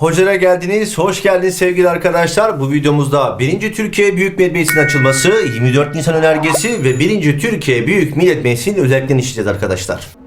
Hoca'ya geldiniz. Hoş geldiniz sevgili arkadaşlar. Bu videomuzda 1. Türkiye Büyük Millet Meclisi'nin açılması, 24 Nisan önergesi ve 1. Türkiye Büyük Millet Meclisi'nin özelliklerini işleyeceğiz arkadaşlar.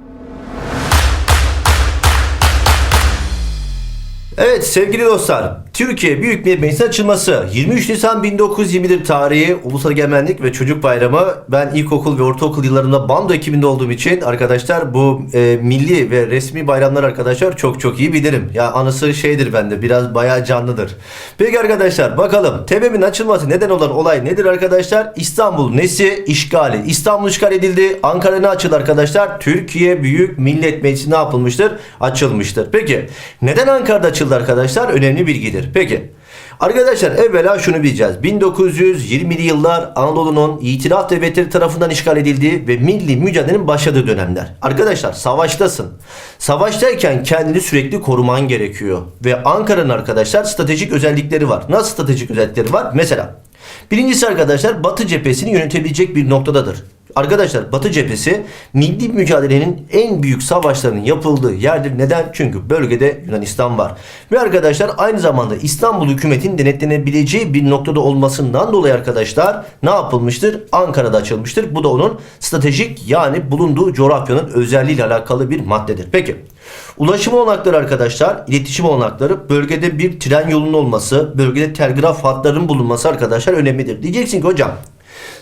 Evet sevgili dostlar, Türkiye Büyük Millet Meclisi'nin açılması 23 Nisan 1921 tarihi Ulusal Egemenlik ve Çocuk Bayramı. Ben ilkokul ve ortaokul yıllarında bando ekibinde olduğum için arkadaşlar bu e, milli ve resmi bayramlar arkadaşlar çok çok iyi bilirim. Ya anısı şeydir bende biraz bayağı canlıdır. Peki arkadaşlar bakalım TBMM'in açılması neden olan olay nedir arkadaşlar? İstanbul nesi? işgali. İstanbul işgal edildi. Ankara ne açıldı arkadaşlar? Türkiye Büyük Millet Meclisi ne yapılmıştır? Açılmıştır. Peki neden Ankara'da açıldı arkadaşlar? Önemli bilgidir. Peki. Arkadaşlar evvela şunu bileceğiz. 1920'li yıllar Anadolu'nun itilaf devletleri tarafından işgal edildiği ve milli mücadelenin başladığı dönemler. Arkadaşlar savaştasın. Savaştayken kendini sürekli koruman gerekiyor. Ve Ankara'nın arkadaşlar stratejik özellikleri var. Nasıl stratejik özellikleri var? Mesela birincisi arkadaşlar Batı cephesini yönetebilecek bir noktadadır. Arkadaşlar Batı cephesi milli mücadelenin en büyük savaşlarının yapıldığı yerdir. Neden? Çünkü bölgede Yunanistan var. Ve arkadaşlar aynı zamanda İstanbul hükümetin denetlenebileceği bir noktada olmasından dolayı arkadaşlar ne yapılmıştır? Ankara'da açılmıştır. Bu da onun stratejik yani bulunduğu coğrafyanın özelliğiyle alakalı bir maddedir. Peki. Ulaşım olanakları arkadaşlar, iletişim olanakları, bölgede bir tren yolunun olması, bölgede telgraf hatlarının bulunması arkadaşlar önemlidir. Diyeceksin ki hocam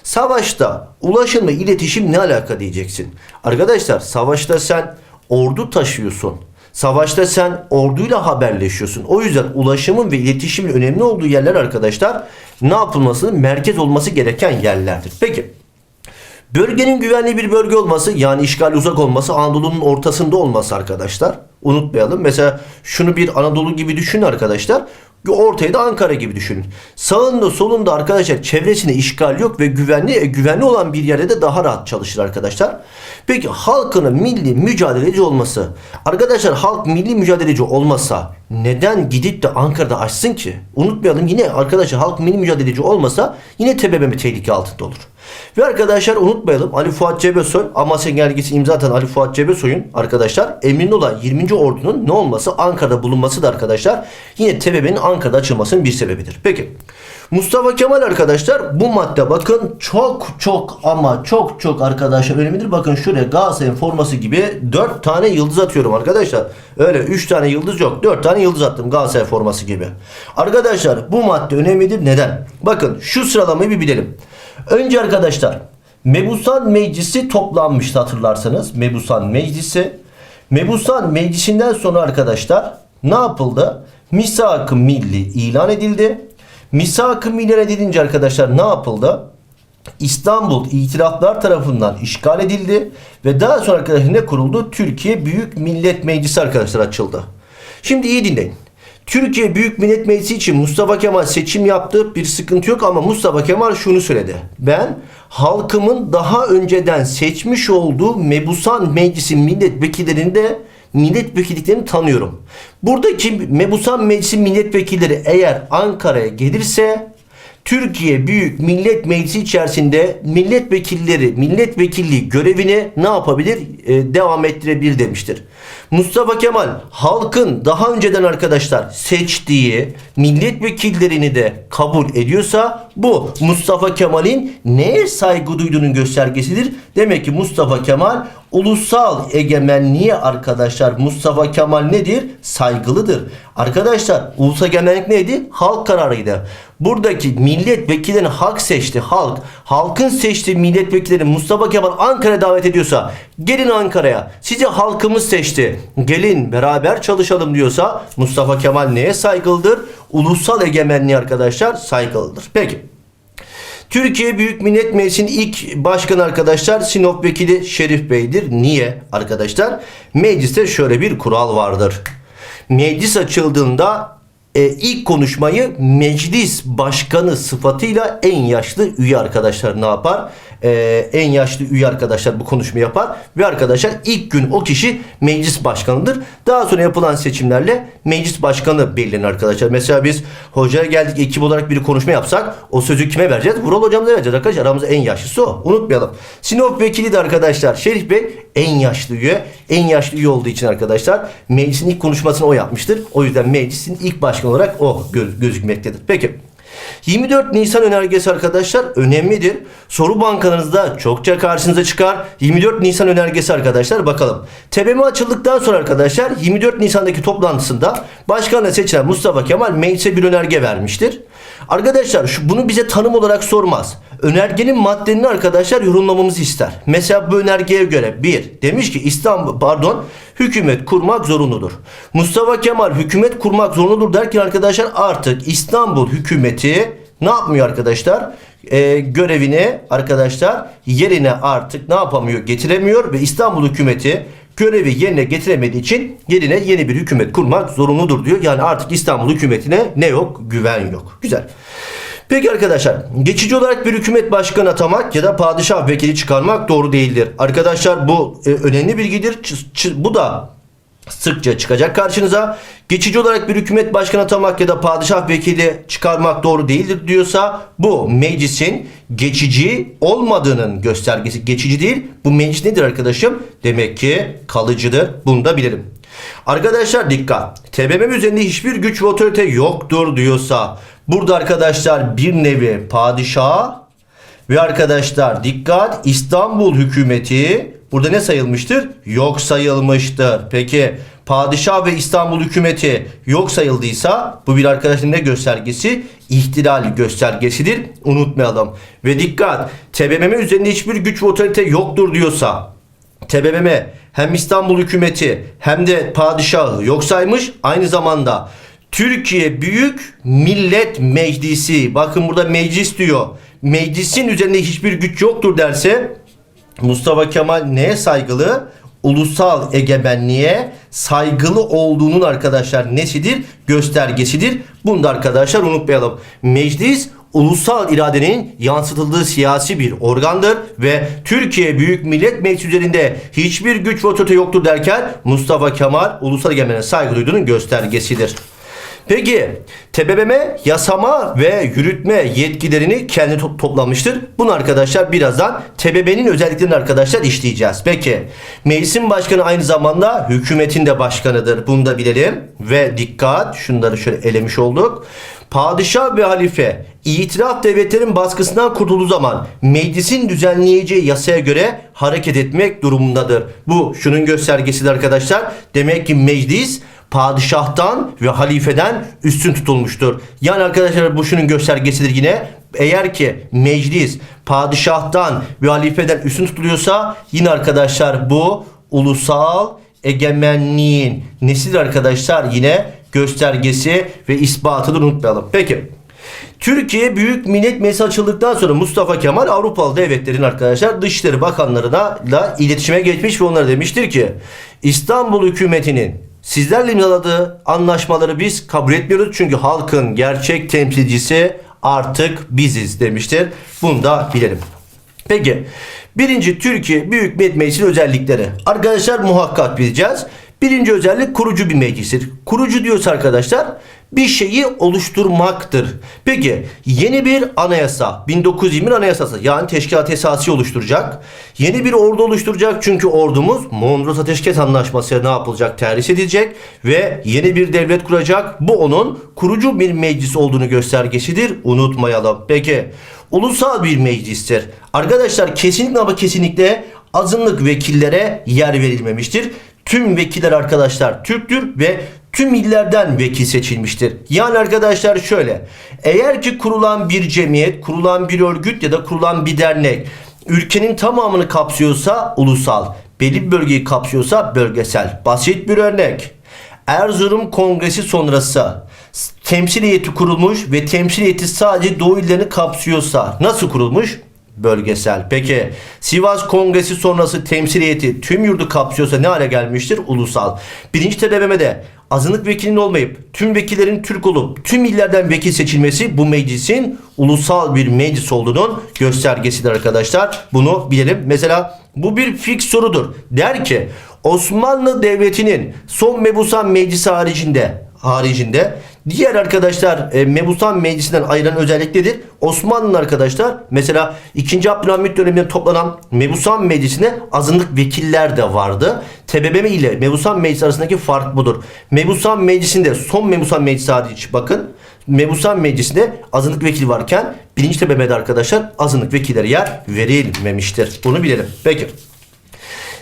Savaşta ulaşım ve iletişim ne alaka diyeceksin. Arkadaşlar savaşta sen ordu taşıyorsun. Savaşta sen orduyla haberleşiyorsun. O yüzden ulaşımın ve iletişimin önemli olduğu yerler arkadaşlar ne yapılması, merkez olması gereken yerlerdir. Peki Bölgenin güvenli bir bölge olması yani işgal uzak olması Anadolu'nun ortasında olması arkadaşlar. Unutmayalım. Mesela şunu bir Anadolu gibi düşünün arkadaşlar. Ortaya da Ankara gibi düşünün. Sağında solunda arkadaşlar çevresine işgal yok ve güvenli e, güvenli olan bir yerde de daha rahat çalışır arkadaşlar. Peki halkının milli mücadeleci olması. Arkadaşlar halk milli mücadeleci olmasa neden gidip de Ankara'da açsın ki? Unutmayalım yine arkadaşlar halk milli mücadeleci olmasa yine TBMM tehlike altında olur. Ve arkadaşlar unutmayalım Ali Fuat Cebesoy Amasya Genelgesi imza atan Ali Fuat Cebesoy'un arkadaşlar emrinde olan 20. ordunun ne olması Ankara'da bulunması da arkadaşlar yine TBMM'nin Ankara'da açılmasının bir sebebidir. Peki Mustafa Kemal arkadaşlar bu madde bakın çok çok ama çok çok arkadaşlar önemlidir. Bakın şuraya Galatasaray'ın forması gibi 4 tane yıldız atıyorum arkadaşlar. Öyle 3 tane yıldız yok 4 tane yıldız attım Galatasaray forması gibi. Arkadaşlar bu madde önemlidir. Neden? Bakın şu sıralamayı bir bilelim. Önce arkadaşlar Mebusan Meclisi toplanmıştı hatırlarsanız. Mebusan Meclisi. Mebusan Meclisi'nden sonra arkadaşlar ne yapıldı? Misak-ı Milli ilan edildi. Misak-ı Milli edilince arkadaşlar ne yapıldı? İstanbul itiraflar tarafından işgal edildi ve daha sonra arkadaşlar ne kuruldu? Türkiye Büyük Millet Meclisi arkadaşlar açıldı. Şimdi iyi dinleyin. Türkiye Büyük Millet Meclisi için Mustafa Kemal seçim yaptı. Bir sıkıntı yok ama Mustafa Kemal şunu söyledi. Ben halkımın daha önceden seçmiş olduğu Mebusan Meclisi milletvekillerini de milletvekilliklerini tanıyorum. Buradaki Mebusan Meclisi milletvekilleri eğer Ankara'ya gelirse Türkiye Büyük Millet Meclisi içerisinde milletvekilleri milletvekilliği görevini ne yapabilir? Ee, devam ettirebilir demiştir. Mustafa Kemal halkın daha önceden arkadaşlar seçtiği milletvekillerini de kabul ediyorsa bu Mustafa Kemal'in neye saygı duyduğunun göstergesidir. Demek ki Mustafa Kemal ulusal egemenliğe arkadaşlar Mustafa Kemal nedir? Saygılıdır. Arkadaşlar ulusal egemenlik neydi? Halk kararıydı. Buradaki milletvekillerini halk seçti. Halk. Halkın seçtiği milletvekillerini Mustafa Kemal Ankara'ya davet ediyorsa gelin Ankara'ya. Sizi halkımız seçti. Gelin beraber çalışalım diyorsa Mustafa Kemal neye saygılıdır? Ulusal egemenliğe arkadaşlar saygılıdır. Peki. Türkiye Büyük Millet Meclisi'nin ilk başkanı arkadaşlar Sinop Vekili Şerif Bey'dir. Niye arkadaşlar? Mecliste şöyle bir kural vardır. Meclis açıldığında e, ilk konuşmayı meclis başkanı sıfatıyla en yaşlı üye arkadaşlar ne yapar? e, en yaşlı üye arkadaşlar bu konuşmayı yapar ve arkadaşlar ilk gün o kişi meclis başkanıdır. Daha sonra yapılan seçimlerle meclis başkanı belirlenir arkadaşlar. Mesela biz hocaya geldik ekip olarak bir konuşma yapsak o sözü kime vereceğiz? Vural hocamıza vereceğiz arkadaşlar. Aramızda en yaşlısı o. Unutmayalım. Sinop vekili de arkadaşlar Şerif Bey en yaşlı üye. En yaşlı üye olduğu için arkadaşlar meclisin ilk konuşmasını o yapmıştır. O yüzden meclisin ilk başkanı olarak o gö- gözükmektedir. Peki. 24 Nisan önergesi arkadaşlar önemlidir. Soru bankanızda çokça karşınıza çıkar. 24 Nisan önergesi arkadaşlar bakalım. TBMM açıldıktan sonra arkadaşlar 24 Nisan'daki toplantısında başkanla seçilen Mustafa Kemal meclise bir önerge vermiştir. Arkadaşlar şu bunu bize tanım olarak sormaz. Önergenin maddelerini arkadaşlar yorumlamamızı ister. Mesela bu önergeye göre bir demiş ki İstanbul pardon hükümet kurmak zorunludur. Mustafa Kemal hükümet kurmak zorunludur derken arkadaşlar artık İstanbul hükümeti ne yapmıyor arkadaşlar? Ee, görevini arkadaşlar yerine artık ne yapamıyor? Getiremiyor ve İstanbul hükümeti görevi yerine getiremediği için yerine yeni bir hükümet kurmak zorunludur diyor. Yani artık İstanbul hükümetine ne yok? Güven yok. Güzel. Peki arkadaşlar geçici olarak bir hükümet başkanı atamak ya da padişah vekili çıkarmak doğru değildir. Arkadaşlar bu e, önemli bilgidir. Ç- ç- bu da sıkça çıkacak karşınıza. Geçici olarak bir hükümet başkanı atamak ya da padişah vekili çıkarmak doğru değildir diyorsa bu meclisin geçici olmadığının göstergesi. Geçici değil. Bu meclis nedir arkadaşım? Demek ki kalıcıdır. Bunu da bilelim. Arkadaşlar dikkat. TBMM üzerinde hiçbir güç ve otorite yoktur diyorsa burada arkadaşlar bir nevi padişah ve arkadaşlar dikkat İstanbul hükümeti burada ne sayılmıştır? Yok sayılmıştır. Peki padişah ve İstanbul hükümeti yok sayıldıysa bu bir arkadaşın ne göstergesi? İhtilal göstergesidir. Unutmayalım. Ve dikkat TBMM üzerinde hiçbir güç ve otorite yoktur diyorsa TBMM hem İstanbul hükümeti hem de padişahı yok saymış. Aynı zamanda Türkiye Büyük Millet Meclisi bakın burada meclis diyor. Meclisin üzerinde hiçbir güç yoktur derse Mustafa Kemal neye saygılı? Ulusal egemenliğe saygılı olduğunun arkadaşlar nesidir? Göstergesidir. Bunu da arkadaşlar unutmayalım. Meclis ulusal iradenin yansıtıldığı siyasi bir organdır ve Türkiye Büyük Millet Meclisi üzerinde hiçbir güç ve otorite yoktur derken Mustafa Kemal ulusal egemenliğe saygı duyduğunun göstergesidir. Peki TBMM yasama ve yürütme yetkilerini kendi to- toplamıştır. Bunu arkadaşlar birazdan TBMM'nin özelliklerini arkadaşlar işleyeceğiz. Peki meclisin başkanı aynı zamanda hükümetin de başkanıdır. Bunu da bilelim. Ve dikkat şunları şöyle elemiş olduk. Padişah ve halife itiraf devletlerin baskısından kurtulduğu zaman meclisin düzenleyeceği yasaya göre hareket etmek durumundadır. Bu şunun göstergesidir arkadaşlar. Demek ki meclis padişahtan ve halifeden üstün tutulmuştur. Yani arkadaşlar bu şunun göstergesidir yine. Eğer ki meclis padişahtan ve halifeden üstün tutuluyorsa yine arkadaşlar bu ulusal egemenliğin nesidir arkadaşlar yine göstergesi ve ispatıdır unutmayalım. Peki. Türkiye Büyük Millet Meclisi açıldıktan sonra Mustafa Kemal Avrupalı devletlerin arkadaşlar Dışişleri Bakanlarına da iletişime geçmiş ve onlara demiştir ki İstanbul hükümetinin sizlerle imzaladığı anlaşmaları biz kabul etmiyoruz çünkü halkın gerçek temsilcisi artık biziz demiştir. Bunu da bilelim. Peki birinci Türkiye Büyük Millet Meclisi'nin özellikleri. Arkadaşlar muhakkak bileceğiz. Birinci özellik kurucu bir meclistir. Kurucu diyorsa arkadaşlar bir şeyi oluşturmaktır. Peki yeni bir anayasa 1920 anayasası yani teşkilat esası oluşturacak. Yeni bir ordu oluşturacak çünkü ordumuz Mondros Ateşkes Anlaşması'ya ne yapılacak terhis edilecek ve yeni bir devlet kuracak. Bu onun kurucu bir meclis olduğunu göstergesidir. Unutmayalım. Peki ulusal bir meclistir. Arkadaşlar kesinlikle ama kesinlikle azınlık vekillere yer verilmemiştir. Tüm vekiller arkadaşlar Türktür ve tüm illerden vekil seçilmiştir. Yani arkadaşlar şöyle. Eğer ki kurulan bir cemiyet, kurulan bir örgüt ya da kurulan bir dernek ülkenin tamamını kapsıyorsa ulusal, belli bir bölgeyi kapsıyorsa bölgesel. Basit bir örnek. Erzurum Kongresi sonrası temsil heyeti kurulmuş ve temsil heyeti sadece Doğu illerini kapsıyorsa nasıl kurulmuş? Bölgesel. Peki Sivas Kongresi sonrası temsil heyeti tüm yurdu kapsıyorsa ne hale gelmiştir? Ulusal. Birinci TBMM'de azınlık vekilinin olmayıp tüm vekillerin Türk olup tüm illerden vekil seçilmesi bu meclisin ulusal bir meclis olduğunun göstergesidir arkadaşlar. Bunu bilelim. Mesela bu bir fix sorudur. Der ki Osmanlı Devleti'nin son mebusan meclisi haricinde haricinde diğer arkadaşlar e, mebusan meclisinden ayıran özellik nedir? Osmanlı arkadaşlar mesela 2. Abdülhamit döneminde toplanan mebusan meclisine azınlık vekiller de vardı. TBMM ile mebusan meclis arasındaki fark budur. Mebusan meclisinde son mebusan meclisi hariç bakın mebusan meclisinde azınlık vekil varken birinci TBMM'de arkadaşlar azınlık vekillere yer verilmemiştir. Bunu bilelim. Peki.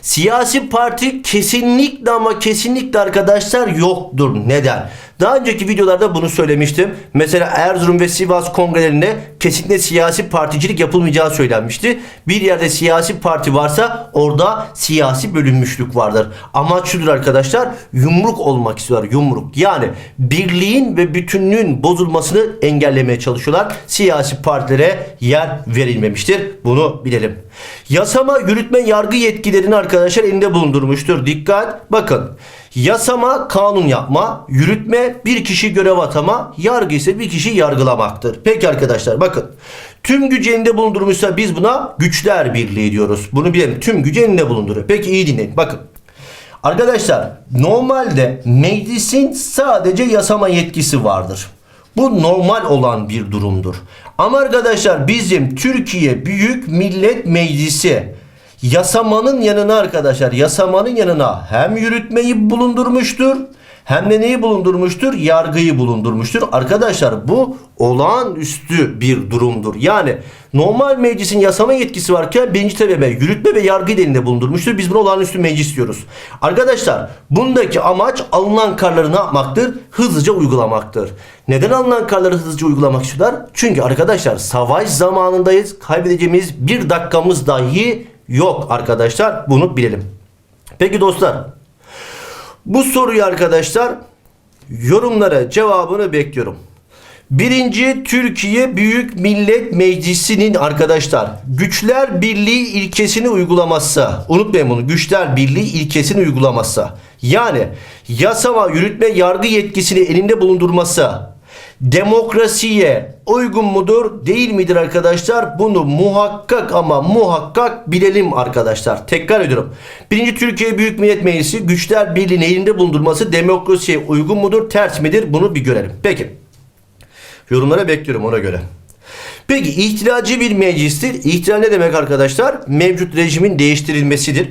Siyasi parti kesinlikle ama kesinlikle arkadaşlar yoktur. Neden? Daha önceki videolarda bunu söylemiştim. Mesela Erzurum ve Sivas kongrelerinde kesinlikle siyasi particilik yapılmayacağı söylenmişti. Bir yerde siyasi parti varsa orada siyasi bölünmüşlük vardır. Amaç şudur arkadaşlar yumruk olmak istiyorlar yumruk. Yani birliğin ve bütünlüğün bozulmasını engellemeye çalışıyorlar. Siyasi partilere yer verilmemiştir. Bunu bilelim. Yasama, yürütme, yargı yetkilerini arkadaşlar elinde bulundurmuştur. Dikkat. Bakın. Yasama kanun yapma, yürütme bir kişi görev atama, yargı ise bir kişi yargılamaktır. Peki arkadaşlar bakın. Tüm gücü elinde bulundurmuşsa biz buna güçler birliği diyoruz. Bunu bilelim. Tüm gücü elinde bulunduruyor. Peki iyi dinleyin. Bakın. Arkadaşlar normalde meclisin sadece yasama yetkisi vardır. Bu normal olan bir durumdur. Ama arkadaşlar bizim Türkiye Büyük Millet Meclisi yasamanın yanına arkadaşlar yasamanın yanına hem yürütmeyi bulundurmuştur hem de neyi bulundurmuştur? Yargıyı bulundurmuştur. Arkadaşlar bu olağanüstü bir durumdur. Yani normal meclisin yasama yetkisi varken birinci TBMM yürütme ve yargı elinde bulundurmuştur. Biz buna olağanüstü meclis diyoruz. Arkadaşlar bundaki amaç alınan kararları ne yapmaktır? Hızlıca uygulamaktır. Neden alınan kararları hızlıca uygulamak istiyorlar? Çünkü arkadaşlar savaş zamanındayız. Kaybedeceğimiz bir dakikamız dahi yok arkadaşlar. Bunu bilelim. Peki dostlar bu soruyu arkadaşlar yorumlara cevabını bekliyorum. Birinci Türkiye Büyük Millet Meclisi'nin arkadaşlar güçler birliği ilkesini uygulamazsa unutmayın bunu güçler birliği ilkesini uygulamazsa yani yasama yürütme yargı yetkisini elinde bulundurmasa demokrasiye uygun mudur değil midir arkadaşlar? Bunu muhakkak ama muhakkak bilelim arkadaşlar. Tekrar ediyorum. Birinci Türkiye Büyük Millet Meclisi güçler birliğini elinde bulundurması demokrasiye uygun mudur ters midir? Bunu bir görelim. Peki. Yorumlara bekliyorum ona göre. Peki ihtilalci bir meclistir. İhtilal ne demek arkadaşlar? Mevcut rejimin değiştirilmesidir.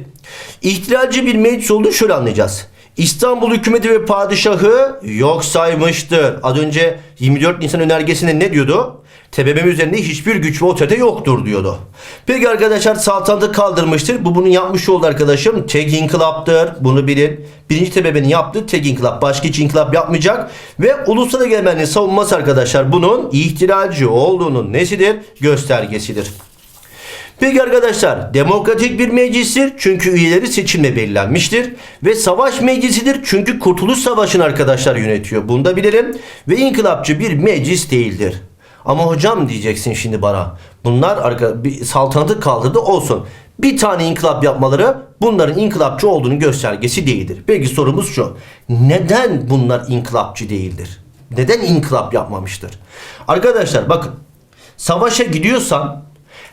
İhtilalci bir meclis olduğunu şöyle anlayacağız. İstanbul hükümeti ve padişahı yok saymıştır. Az önce 24 Nisan önergesinde ne diyordu? TBMM üzerinde hiçbir güç ve otorite yoktur diyordu. Peki arkadaşlar saltanatı kaldırmıştır. Bu bunu yapmış oldu arkadaşım. Tek inkılaptır. Bunu bilin. Birinci TBMM'nin yaptığı tek inkılap. Başka hiç inkılap yapmayacak. Ve ulusal egemenliği savunması arkadaşlar bunun ihtilalci olduğunun nesidir? Göstergesidir. Peki arkadaşlar demokratik bir meclistir çünkü üyeleri seçimle belirlenmiştir ve savaş meclisidir çünkü Kurtuluş Savaşı'nı arkadaşlar yönetiyor. Bunu da bilelim ve inkılapçı bir meclis değildir. Ama hocam diyeceksin şimdi bana. Bunlar arka, bir saltanatı kaldırdı olsun. Bir tane inkılap yapmaları bunların inkılapçı olduğunu göstergesi değildir. Peki sorumuz şu. Neden bunlar inkılapçı değildir? Neden inkılap yapmamıştır? Arkadaşlar bakın. Savaşa gidiyorsan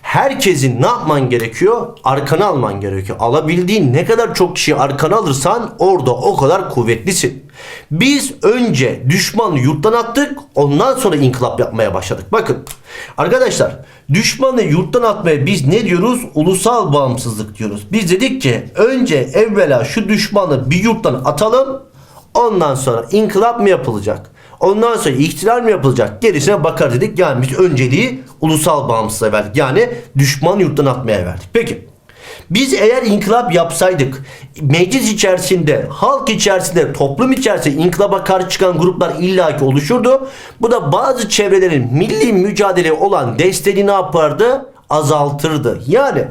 herkesin ne yapman gerekiyor? Arkana alman gerekiyor. Alabildiğin ne kadar çok kişi arkana alırsan orada o kadar kuvvetlisin. Biz önce düşmanı yurttan attık ondan sonra inkılap yapmaya başladık. Bakın arkadaşlar düşmanı yurttan atmaya biz ne diyoruz? Ulusal bağımsızlık diyoruz. Biz dedik ki önce evvela şu düşmanı bir yurttan atalım ondan sonra inkılap mı yapılacak? Ondan sonra ihtilal mi yapılacak? Gerisine bakar dedik. Yani biz önceliği ulusal bağımsızlığa verdik. Yani düşman yurttan atmaya verdik. Peki. Biz eğer inkılap yapsaydık meclis içerisinde, halk içerisinde, toplum içerisinde inkılaba karşı çıkan gruplar illaki oluşurdu. Bu da bazı çevrelerin milli mücadele olan desteğini ne yapardı? azaltırdı. Yani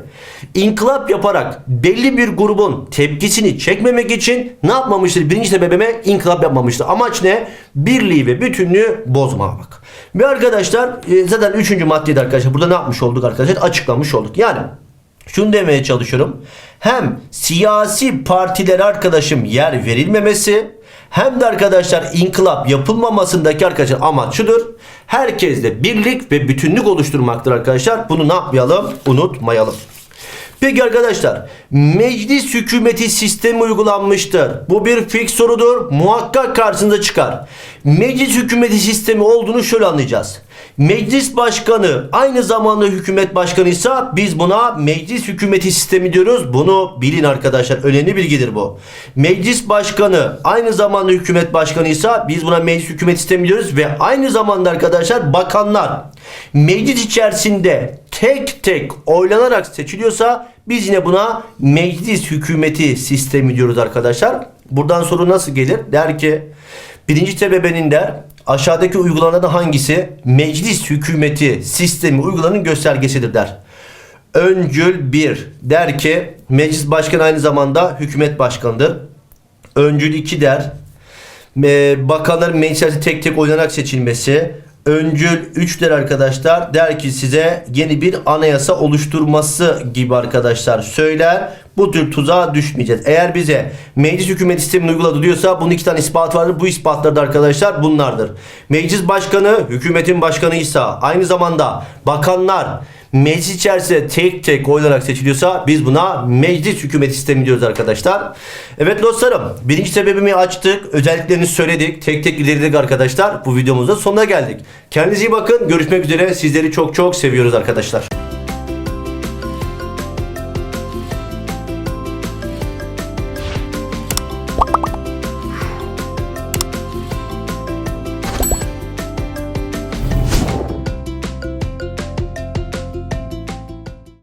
inkılap yaparak belli bir grubun tepkisini çekmemek için ne yapmamıştır? Birinci sebebime inkılap yapmamıştır. Amaç ne? Birliği ve bütünlüğü bozmamak. Ve arkadaşlar e, zaten üçüncü maddede arkadaşlar burada ne yapmış olduk arkadaşlar? Açıklamış olduk. Yani şunu demeye çalışıyorum. Hem siyasi partilere arkadaşım yer verilmemesi hem de arkadaşlar inkılap yapılmamasındaki arkadaşlar amaç şudur. Herkesle birlik ve bütünlük oluşturmaktır arkadaşlar. Bunu ne yapmayalım? Unutmayalım. Peki arkadaşlar meclis hükümeti sistemi uygulanmıştır. Bu bir fix sorudur. Muhakkak karşınıza çıkar. Meclis hükümeti sistemi olduğunu şöyle anlayacağız. Meclis başkanı aynı zamanda hükümet başkanıysa biz buna meclis hükümeti sistemi diyoruz. Bunu bilin arkadaşlar. Önemli bilgidir bu. Meclis başkanı aynı zamanda hükümet başkanıysa biz buna meclis hükümet sistemi diyoruz ve aynı zamanda arkadaşlar bakanlar meclis içerisinde tek tek oylanarak seçiliyorsa biz yine buna meclis hükümeti sistemi diyoruz arkadaşlar. Buradan soru nasıl gelir? Der ki birinci sebebenin der aşağıdaki uygulamalardan hangisi meclis hükümeti sistemi uygulanın göstergesidir der. Öncül 1 der ki meclis başkanı aynı zamanda hükümet başkanıdır. Öncül 2 der e, bakanların meclis içerisinde tek tek oylanarak seçilmesi. Öncül 3 der arkadaşlar. Der ki size yeni bir anayasa oluşturması gibi arkadaşlar söyler. Bu tür tuzağa düşmeyeceğiz. Eğer bize meclis hükümet sistemini uyguladı diyorsa bunun iki tane ispat vardır. Bu ispatlar da arkadaşlar bunlardır. Meclis başkanı hükümetin başkanıysa aynı zamanda bakanlar meclis içerisinde tek tek oylanarak seçiliyorsa biz buna meclis hükümet sistemi diyoruz arkadaşlar. Evet dostlarım birinci sebebimi açtık. Özelliklerini söyledik. Tek tek ilerledik arkadaşlar. Bu videomuzda sonuna geldik. Kendinize iyi bakın. Görüşmek üzere. Sizleri çok çok seviyoruz arkadaşlar.